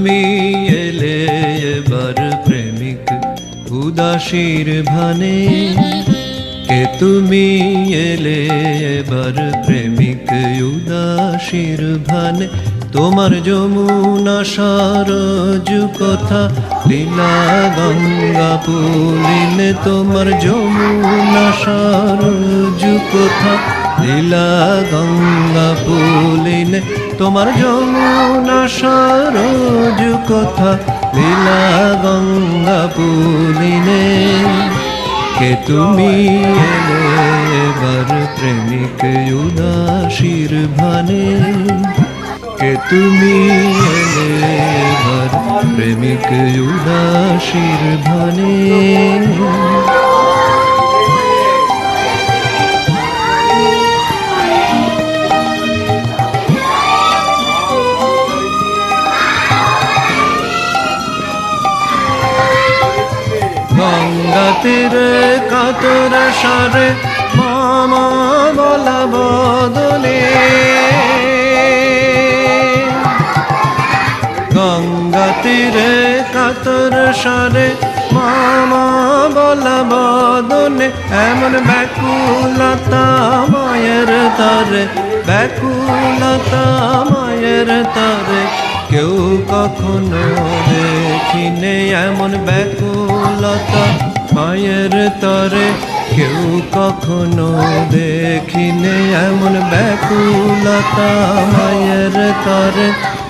তুমি এবার প্রেমিক উদাসীর ভানে। কে তুমি এলে এবার প্রেমিক উদাসীর ভানে। তোমার যমুনা সারজু কথা, লীলা গঙ্গা পুলিনে তোমার যমুনা সারজু কথা। লীলা গঙ্গা পুলিনে তোমার যমুনা সারজু কথা? লীলা গঙ্গা পুলিনে কে তুমি এবার প্রেমিক উদাসীর ভানে? কে তুমি এবার প্রেমিক উদাসীর ভানে? কাতর সারে মামা বলা বদলে। গঙ্গা তীরে কাতর সারে মামা বলা বদনে এমন ব্যাকুলতা মায়ের তারে, ব্যাকুলতা মায়ের তারে। কেউ কখনো দেখিনি এমন ব্যাকুলতা মায়ের তরে। কেউ কখনো দেখিনি এমন ব্যাকুলতা মায়ের তরে।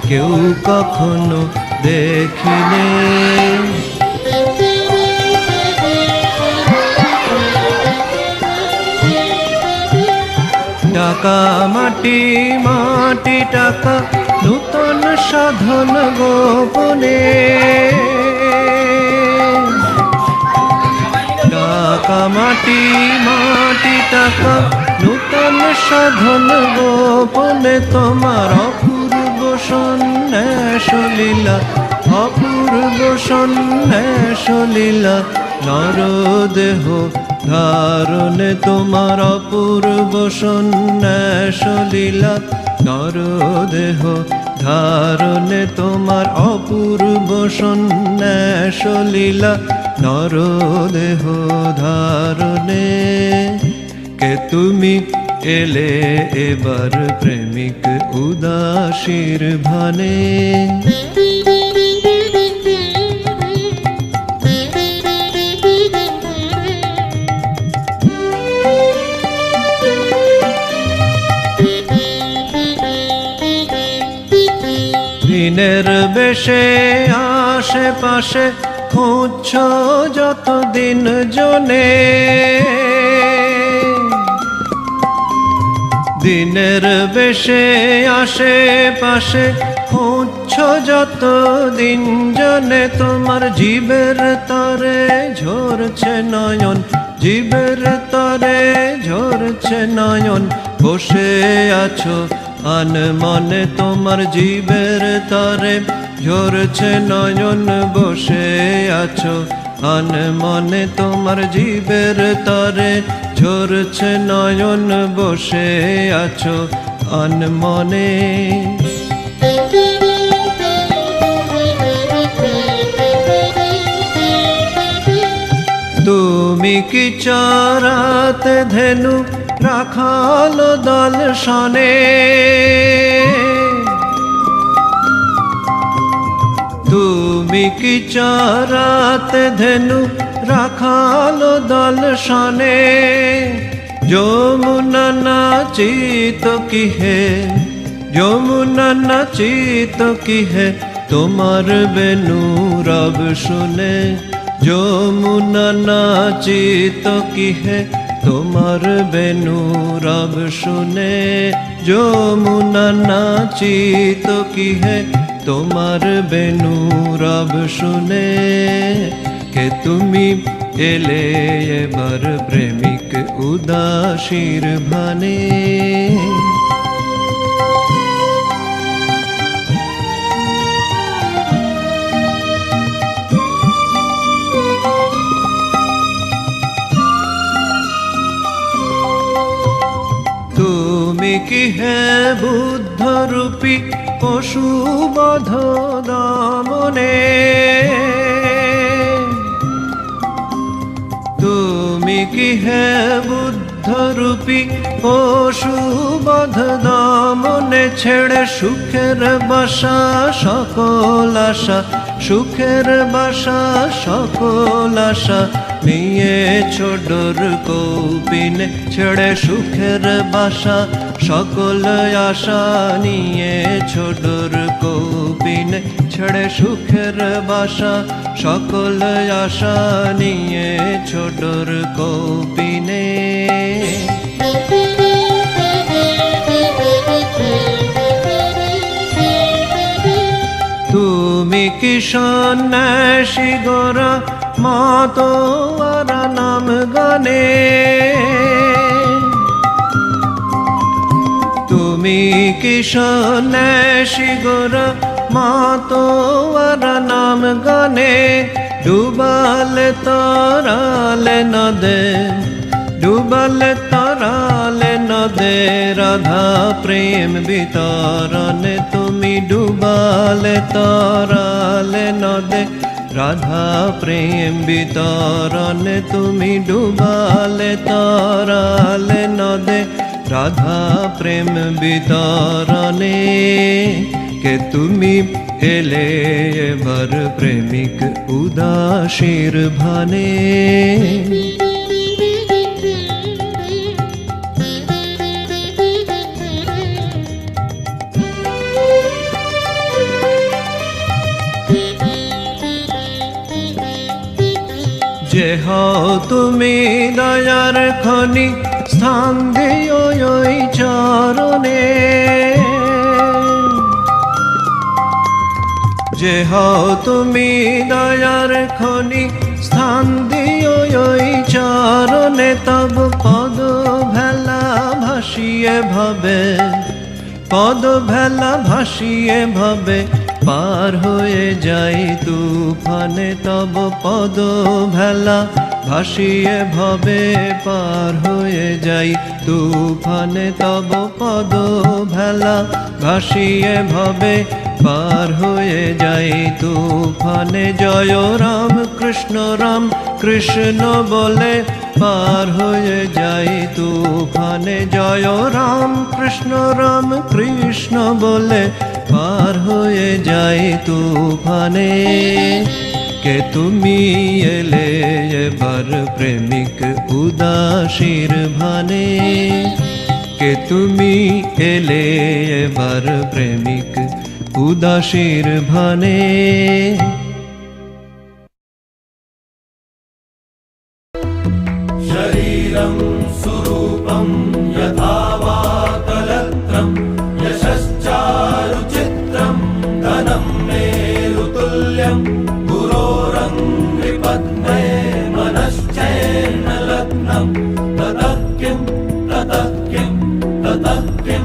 কেউ কখনো দেখিনি। টাকা মাটি মাটি টাকা, নূতন সাধন গোপনে। টাকা, মাটি মাটি টাকা, নূতন সাধন গোপনে তোমার অপূর্ব সন্ন্যাস লীলা, অপূর্ব সন্ন্যাস লীলা, নরদেহ ধারণে তোমার অপূর্ব সন্ন্যাস লীলা, নরদেহ ধারণে তোমার অপূর্ব সন্ন্যাস লীলা নরদেহ ধারণে। কে তুমি এলে এবার প্রেমিক উদাসীর ভানে। দিনের বেশে আশেপাশে খুঁজছ যতদিন জনে। দিনের বেশে আশেপাশে খুঁজছ যত দিন জনে, তোমার জীবের তরে ঝরছে নয়ন, জীবের তরে ঝরছে নয়ন। বসে আছো আন মনে তোমার জীবের তরে, ঝরছে নয়ন বসে আছো। আন মনে তোমার জীবের তরে, ঝরছে নয়ন বসে আছো। আন মনে তুমি কি চরাতে ধেনু? রাখাল দল শনে। তুমি কি চরাতে ধেনু রাখাল দল শনে। যমুনা নাচিত কি হে যমুনা নাচিত কি হে তোমার বেনু রব শুনে। যমুনা নাচিত কি হে তোমার বেনু রব শুনে, যমুনা নাচিত কি হে? তোমার বেনু রব শুনে, কে তুমি এলে এবার প্রেমিক উদাসীর ভানে? কি হে বুদ্ধ রূপী পশুবধ দমনে তুমি কি হে বুদ্ধ রূপী পশুবধ দমনে ছেড়ে সুখের বাসা সকল আশা, সুখের বাসা সকল আশা নিয়ে ছোডর কৌপিনে ছেড়ে সুখের বাসা সকল আশা নিয়ে ছোডর কৌপিনে ছেড়ে সুখের বাসা। সকল আশা নিয়ে ছোটর কৌপিনে। তুমি কি সন্ন্যাসী গোরা, মাতো আর নাম গানে। তুমি কি সন্ন্যাসী গোরা মাতো আর নাম গানে, ডুবালে তরালে নদে, ডুবালে তরালে নদে রাধা প্রেম বিতরণে তুমি ডুবালে তরালে নদে রাধা প্রেম বিতরণে তুমি ডুবালে তরালে নদে। রাধা প্রেম বিতরণে কে তুমি এলে এবার প্রেমিক উদাসীর ভানে যে হও তুমি দয়ার খনি স্থান দিও ওই চরণে। যে হও তুমি দয়ার খনি, স্থান দিও ওই চরণে, তব পদ ভেলা ভাসিয়ে ভবে, পদ ভেলা ভাসিয়ে ভবে পার হয়ে যাই তুফানে, তব পদ ভেলা ভাসিয়ে ভবে পার হয়ে যাই তুফানে, তব পদ ভেলা ভাসিয়ে ভবে পার হয়ে যাই তুফানে। জয় রাম কৃষ্ণ রাম কৃষ্ণ বলে পার হয়ে যাই তুফানে। জয় রাম কৃষ্ণ রাম কৃষ্ণ বলে পার হয়ে যাই তুফানে। কে তুমি এলে এবার প্রেমিক উদাসীর ভানে। কে তুমি এলে এবার প্রেমিক উদাসীর ভানে। తండ్రి